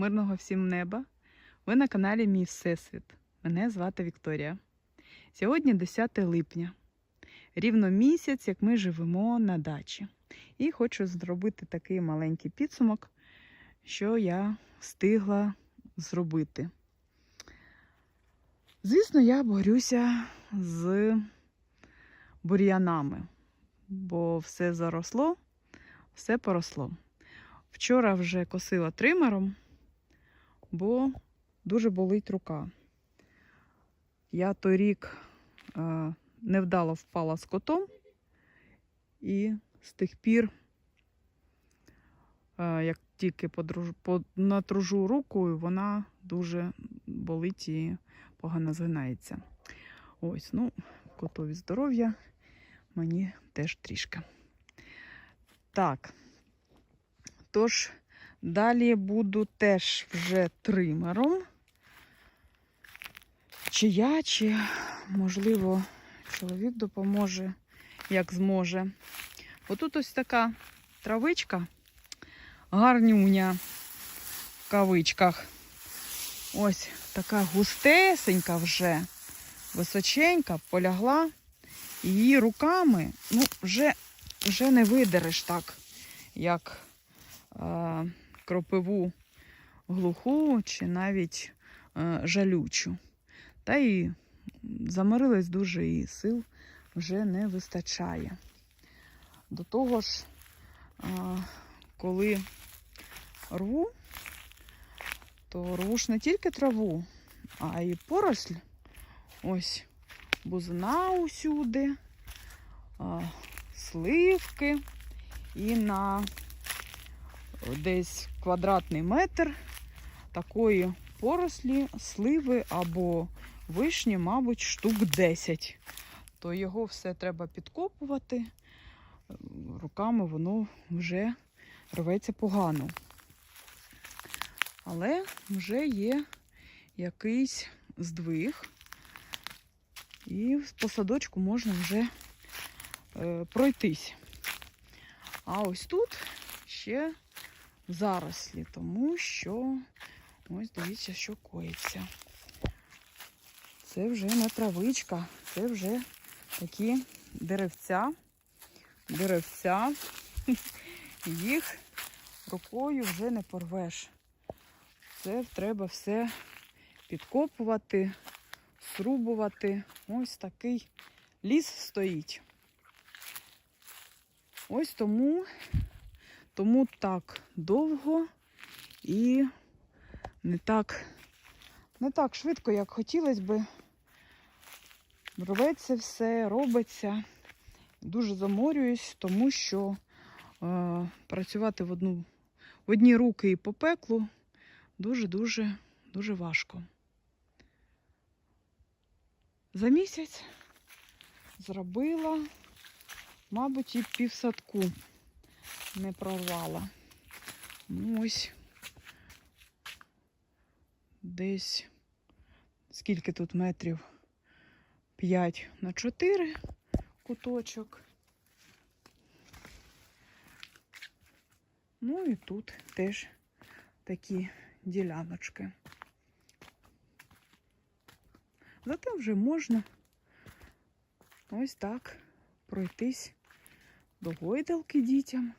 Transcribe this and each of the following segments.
мирного всім неба. Ви на каналі Мій Всесвіт. Мене звати Вікторія. Сьогодні 10 липня. Рівно місяць, як ми живемо на дачі. І хочу зробити такий маленький підсумок, що я встигла зробити. Звісно, я борюся з бур'янами, бо все заросло, все поросло. Вчора вже косила тримером, бо дуже болить рука. Я торік е, невдало впала з котом, і з тих пір, е, як тільки подруж, по, натружу руку, вона дуже болить і погано згинається. Ось, ну, котові здоров'я, мені теж трішки. Так. Тож, далі буду теж вже тримером. Чи я, чи, можливо, чоловік допоможе, як зможе. Отут ось така травичка, гарнюня в кавичках. Ось така густесенька вже, височенька, полягла. Її руками ну, вже, вже не видереш так, як е, кропиву глуху чи навіть е, жалючу. Та і замирилась дуже і сил вже не вистачає. До того ж, е, коли рву, то рву ж не тільки траву, а й поросль. Ось бузина усюди, а, сливки і на десь квадратний метр такої порослі, сливи або вишні, мабуть, штук 10. То його все треба підкопувати. Руками воно вже рветься погано. Але вже є якийсь здвиг. І по садочку можна вже е, пройтись. А ось тут ще зарослі, тому що ось дивіться, що коїться. Це вже не травичка, це вже такі деревця. Деревця. Їх рукою вже не порвеш. Це треба все підкопувати, срубувати. Ось такий ліс стоїть. Ось тому, тому так довго і не так, не так швидко, як хотілося би. Рветься все, робиться. Дуже заморююсь, тому що е, працювати в одну, в одні руки і по пеклу дуже-дуже дуже важко. За місяць зробила, мабуть, і півсадку не прорвала. Ну, ось десь скільки тут метрів? 5 на 4 куточок. Ну і тут теж такі діляночки. Зате вже можна ось так пройтись до гойдалки дітям,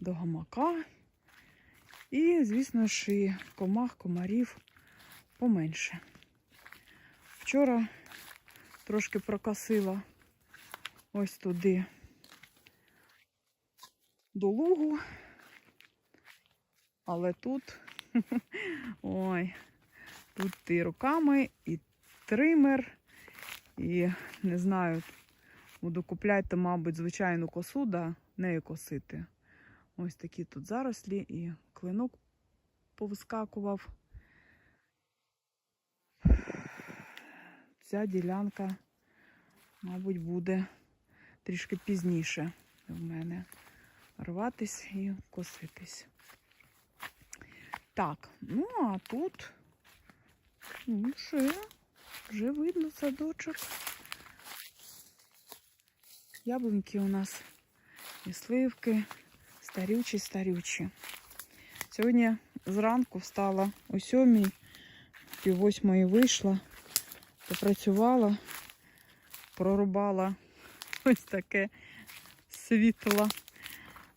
до гамака. І, звісно ж, і комах, комарів поменше. Вчора трошки прокосила ось туди до лугу, але тут ой, тут і руками, і тример, і не знаю, буду купляти, мабуть, звичайну косу, да, нею косити. Ось такі тут зарослі і клинок повискакував. Ця ділянка, мабуть, буде трішки пізніше в мене рватись і коситись. Так, ну а тут ну, вже, вже видно садочок. Яблуньки у нас і сливки старючі, старючі. Сьогодні зранку встала о сьомій, пів восьмої вийшла, попрацювала, прорубала ось таке світло,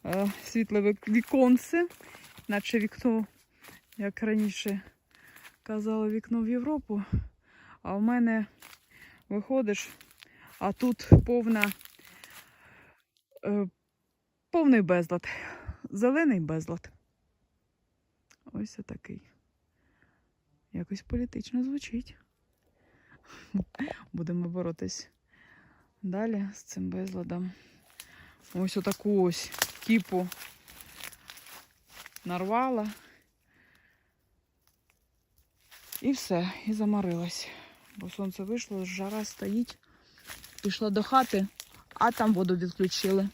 е, світле віконце, наче вікно, як раніше казали, вікно в Європу. А в мене виходиш, а тут повна, е, повний безлад. Зелений безлад. Ось такий. Якось політично звучить. Будемо боротись далі з цим безладом. Ось отаку ось кіпу нарвала. І все, і заморилась. Бо сонце вийшло, жара стоїть. Пішла до хати, а там воду відключили.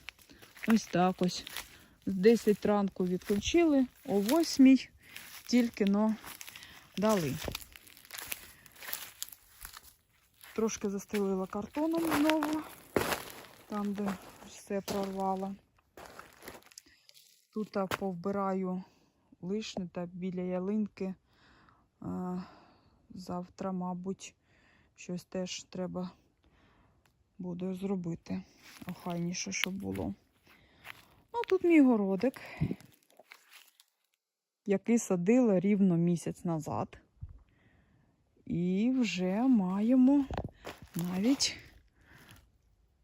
Ось так ось. З 10 ранку відключили, о 8 тільки но дали. Трошки застелила картоном знову, там, де все прорвало. Тут повбираю лишне та біля ялинки. Завтра, мабуть, щось теж треба буде зробити. Охайніше, щоб було. Тут мій городик, який садила рівно місяць назад. І вже маємо навіть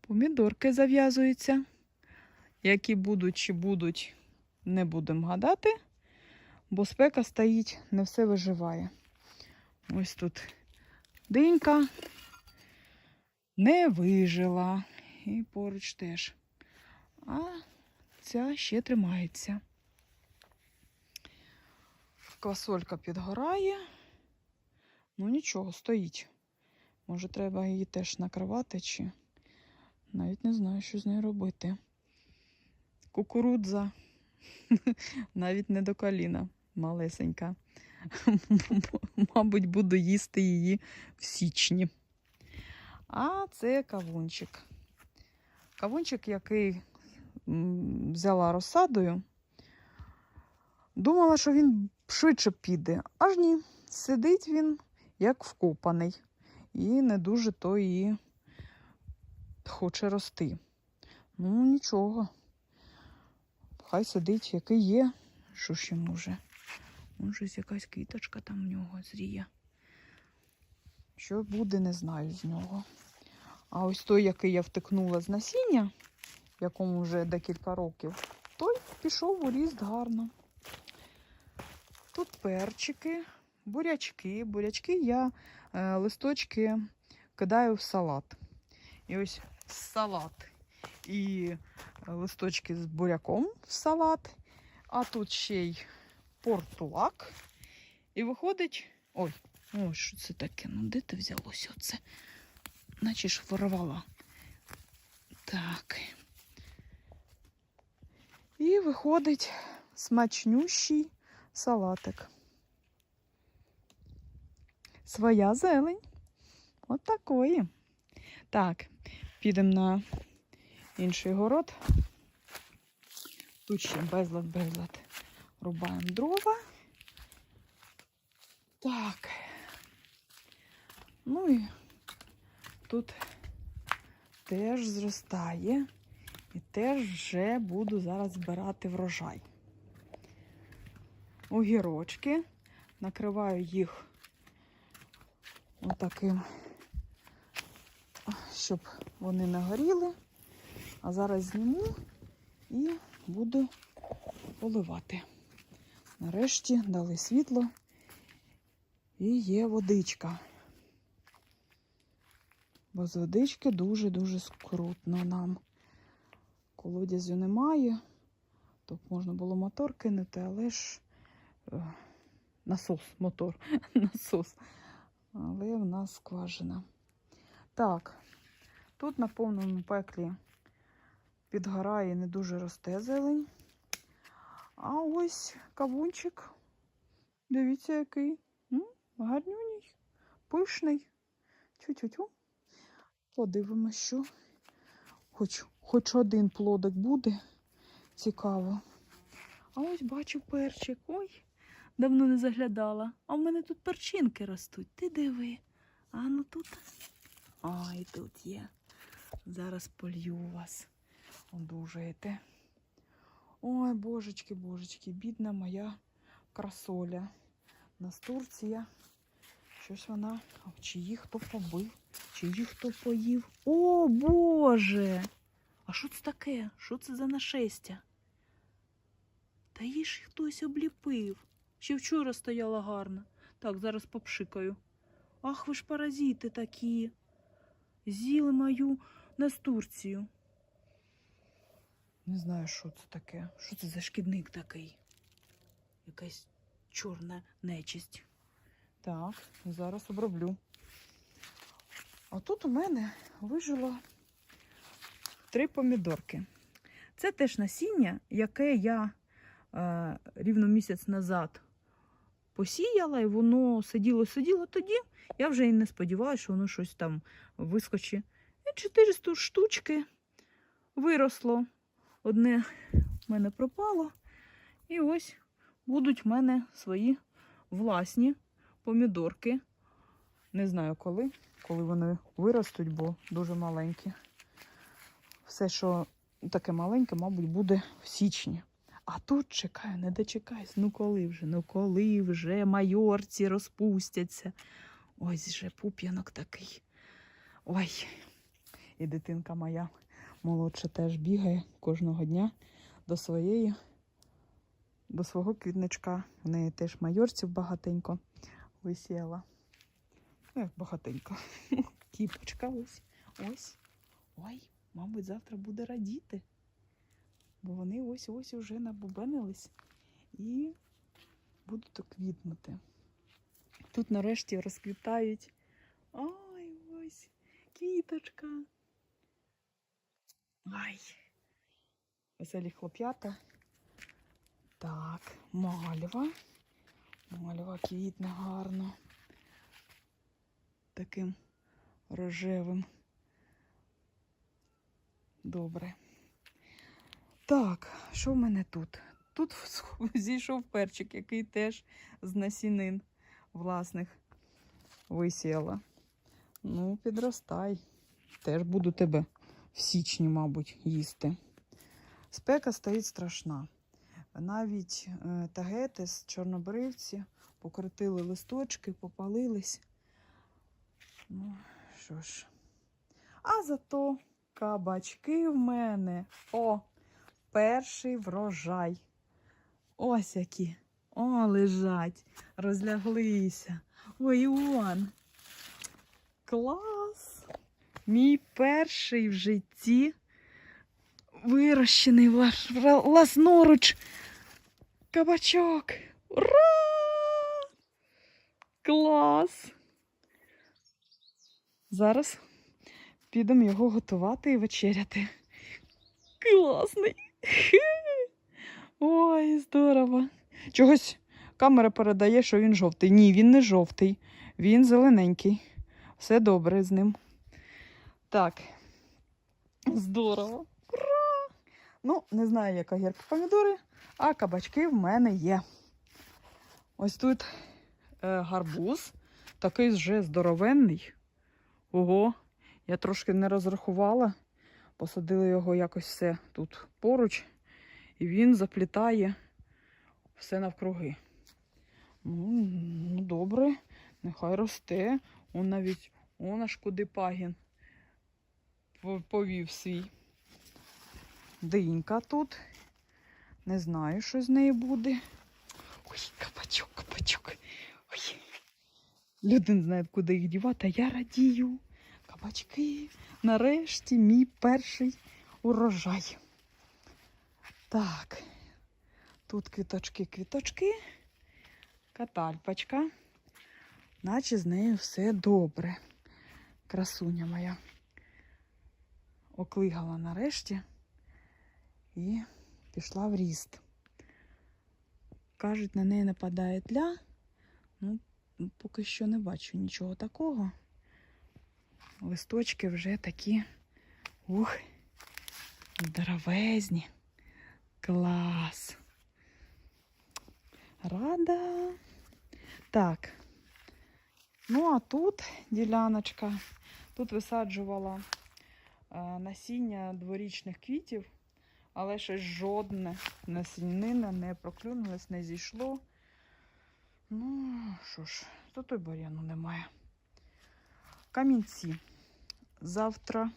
помідорки зав'язуються. Які будуть чи будуть, не будемо гадати, бо спека стоїть, не все виживає. Ось тут динька не вижила. І поруч теж. А ця ще тримається. Квасолька підгорає. Ну нічого, стоїть. Може, треба її теж накривати, чи навіть не знаю, що з нею робити. Кукурудза навіть не до коліна, малесенька. Мабуть, буду їсти її в січні. А це кавунчик. Кавунчик, який взяла розсадою. Думала, що він швидше піде. Аж ні. Сидить він як вкопаний. І не дуже то і хоче рости. Ну, нічого. Хай сидить, який є. Що йому вже? Може, якась квіточка там в нього зріє. Що буде, не знаю з нього. А ось той, який я втикнула з насіння, якому вже декілька років, той пішов у ріст гарно. Тут перчики, бурячки. Бурячки я е, листочки кидаю в салат. І ось салат і е, листочки з буряком в салат. А тут ще й портулак. І виходить. Ой, ой, що це таке? Ну, де ти взялося оце? Наче ж ворвала. Так. І виходить смачнющий салатик. Своя зелень. От такої. Так, підемо на інший город. Тут ще безлад, безлад. Рубаємо дрова. Так. Ну і тут теж зростає. І теж вже буду зараз збирати врожай. Огірочки. Накриваю їх отаким, щоб вони не горіли. А зараз зніму і буду поливати. Нарешті дали світло і є водичка. Без водички дуже-дуже скрутно нам. Колодязю немає, то можна було мотор кинути, але ж е, насос, мотор, насос. Але в нас скважина. Так, тут на повному пеклі підгорає, не дуже росте зелень. А ось кавунчик. Дивіться, який. М? Гарнюній, пишний. Тю-тю-тю. Подивимось, що. Хоч, хоч один плодик буде. Цікаво. А ось бачу перчик. Ой, давно не заглядала. А в мене тут перчинки ростуть. Ти диви. А ну тут. Ой, тут є. Зараз полью вас. Одужаєте. Ой, божечки, божечки, бідна моя красоля. Настурція. Щось вона. Чи її хто побив, чи хто поїв. О, Боже! А що це таке? Що це за нашестя? Та її ж хтось обліпив. Ще вчора стояла гарна. Так, зараз попшикаю. Ах, ви ж паразити такі. З'їли мою настурцію. Не знаю, що це таке. Що це за шкідник такий? Якась чорна нечисть. Так, зараз оброблю. А тут у мене вижило три помідорки. Це теж насіння, яке я е, рівно місяць назад посіяла, і воно сиділо, сиділо тоді. Я вже і не сподівалася, що воно щось там вискочить. І 400 штучки виросло. Одне в мене пропало. І ось будуть в мене свої власні помідорки. Не знаю коли, коли вони виростуть, бо дуже маленькі. Все, що таке маленьке, мабуть, буде в січні. А тут чекаю, не дочекаюсь. Ну коли вже, ну коли вже майорці розпустяться. Ось же пуп'янок такий. Ой. І дитинка моя молодша теж бігає кожного дня до своєї, до свого квітничка. В неї теж майорців багатенько висіяла. Ну, як багатенько. Кіпочка ось. Ось. Ой, мабуть, завтра буде радіти. Бо вони ось-ось уже набубенились і будуть квітнути. Тут нарешті розквітають. Ой, ось квіточка. Ай. Веселі хлоп'ята. Так, мальва. Мальва квітне гарно. Таким рожевим. Добре. Так, що в мене тут? Тут зійшов перчик, який теж з насінин власних висіяла. Ну, підростай. Теж буду тебе в січні, мабуть, їсти. Спека стоїть страшна. Навіть е, з чорнобривці покрутили листочки, попалились. Ну, що ж. А зато кабачки в мене. О, перший врожай. Ось які. О, лежать, розляглися. Ой, он. Клас! Мій перший в житті вирощений влас- власноруч кабачок. Ура! Клас! Зараз підемо його готувати і вечеряти. Класний! Ой, здорово. Чогось камера передає, що він жовтий. Ні, він не жовтий, він зелененький. Все добре з ним. Так. Здорово. Ура! Ну, не знаю, яка гірка помідори, а кабачки в мене є. Ось тут е, гарбуз, такий вже здоровенний. Ого, я трошки не розрахувала. Посадили його якось все тут поруч, і він заплітає все навкруги. Ну, ну добре, нехай росте. Он навіть он аж куди пагін повів свій. Динька тут. Не знаю, що з неї буде. Ой, кабачок, кабачок. Ой. Люди не знають, куди їх дівати, а я радію. Кабачки. Нарешті мій перший урожай. Так. Тут квіточки, квіточки. Катальпочка. Наче з нею все добре. Красуня моя. Оклигала нарешті і пішла в ріст. Кажуть, на неї нападає тля. Ну, поки що не бачу нічого такого. Листочки вже такі. Ух, здоровезні. Клас. Рада. Так. Ну, а тут діляночка. Тут висаджувала е, насіння дворічних квітів, але щось жодне насінина не проклюнулось, не зійшло. Ну, що ж, тут і бур'яну немає. Камінці. Завтра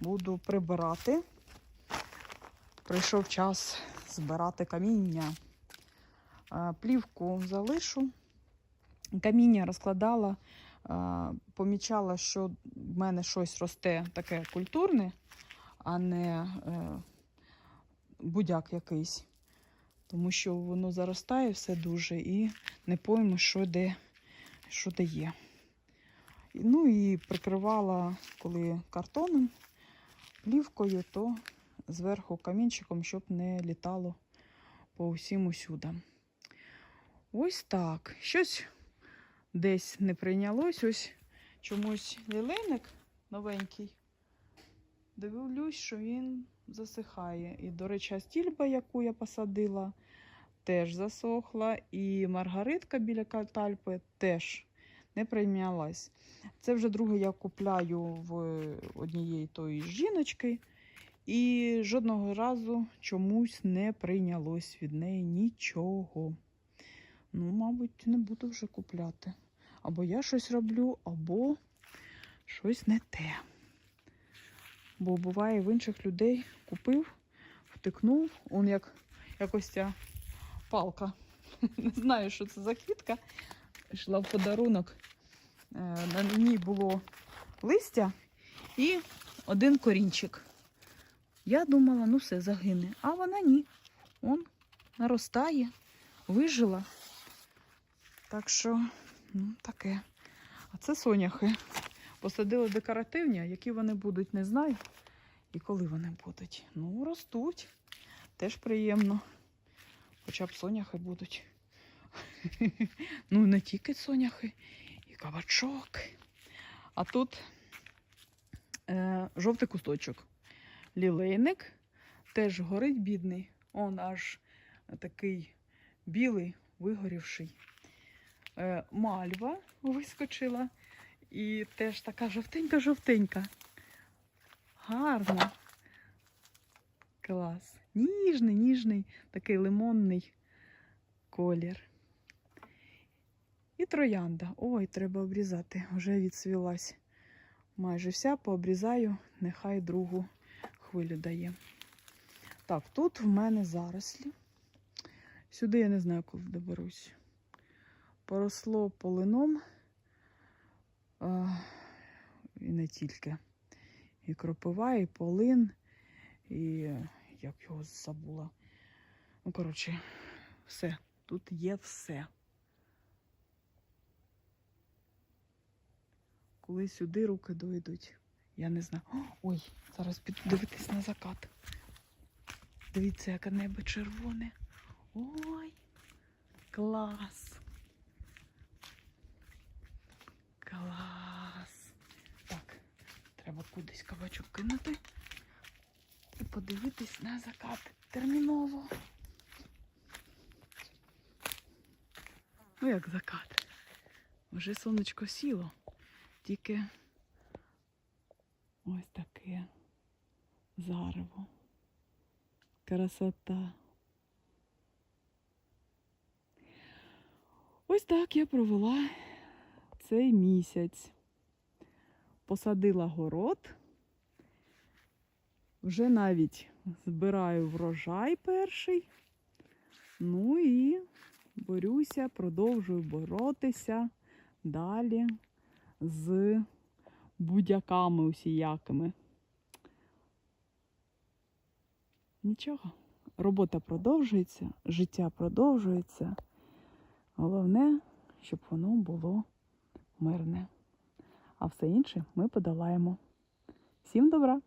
буду прибирати. Прийшов час збирати каміння. Е, Плівку залишу. Каміння розкладала, е, помічала, що в мене щось росте таке культурне, а не е, будяк якийсь. Тому що воно заростає все дуже і не пойму, що де, що де є. Ну і прикривала, коли картоном, плівкою, то зверху камінчиком, щоб не літало по усім усюдам. Ось так. Щось десь не прийнялось. Ось чомусь лілейник новенький. Дивлюсь, що він засихає. І, до речі, стільба, яку я посадила, теж засохла. І маргаритка біля катальпи теж не прийнялась. Це вже друге я купляю в однієї тої жіночки. І жодного разу чомусь не прийнялось від неї нічого. Ну, мабуть, не буду вже купляти. Або я щось роблю, або щось не те. Бо буває в інших людей купив, втикнув, он як якось ця палка. Не знаю, що це за квітка. Йшла в подарунок. Е, На ній було листя і один корінчик. Я думала, ну все, загине. А вона ні. Он наростає, вижила. Так що, ну, таке. А це соняхи. Посадила декоративні, які вони будуть, не знаю. І коли вони будуть. Ну, ростуть. Теж приємно. Хоча б соняхи будуть. Ну, не тільки соняхи, і кабачок. А тут е, жовтий кусточок. Лілейник теж горить бідний. Он аж такий білий, вигорівший. Е, мальва вискочила. І теж така жовтенька-жовтенька. Гарно. Клас. Ніжний, ніжний, такий лимонний колір. І троянда. Ой, треба обрізати. Вже відсвілась. Майже вся пообрізаю, нехай другу хвилю дає. Так, тут в мене зарослі. Сюди я не знаю, коли доберусь. Поросло полином. А, і не тільки. І кропива, і полин, і як його забула. Ну, коротше, все. Тут є все. Коли сюди руки дойдуть, я не знаю. Ой, зараз піду дивитись на закат. Дивіться, яке небо червоне. Ой, клас. Клас. Так, треба кудись кабачок кинути і подивитись на закат терміново. Ну, як закат. Вже сонечко сіло, тільки ось таке зарево. Красота. Ось так я провела цей місяць. Посадила город. Вже навіть збираю врожай перший. Ну і борюся, продовжую боротися далі з будяками усіякими. Нічого, робота продовжується, життя продовжується. Головне, щоб воно було мирне. А все інше ми подолаємо. Всім добра!